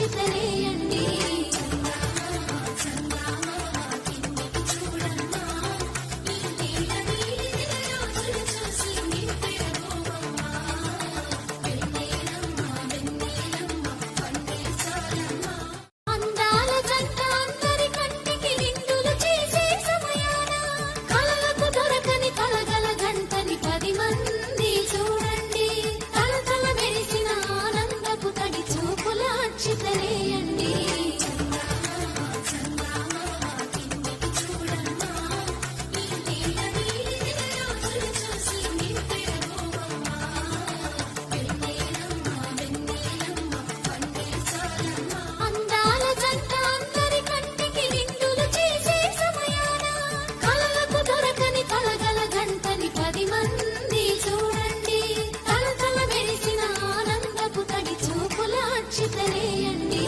शिकले شفتني చితలేయండి